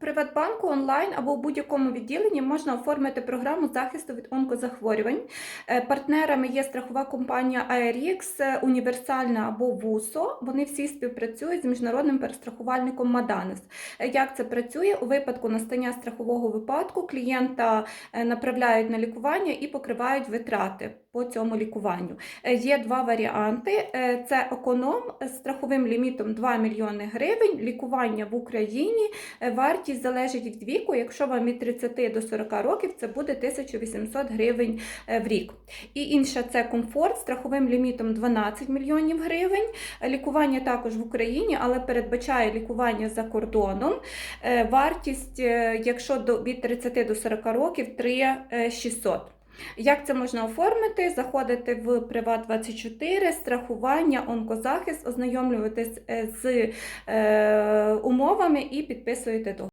Приватбанку онлайн або у будь-якому відділенні можна оформити програму захисту від онкозахворювань. Е, Партнерами є страхова компанія ARX, е, Універсальна або ВУСО. Вони всі співпрацюють з міжнародним перестрахувальником Маданес. Е, Як це працює? У випадку настання страхового випадку клієнта направляють на лікування і покривають витрати по цьому лікуванню. Є два варіанти: це економ з страховим лімітом 2 мільйони гривень, лікування в Україні. Е, Вартість залежить від віку. Якщо вам від 30 до 40 років, це буде 1800 гривень е, в рік. І інша це комфорт страховим лімітом 12 мільйонів гривень. Лікування також в Україні, але передбачає лікування за кордоном. Е, Вартість, якщо від 30 до 40 років, 3600. Як це можна оформити? Заходити в Приват24, страхування, онкозахист, ознайомлюватись е, з е, умовами і підписуєте договір.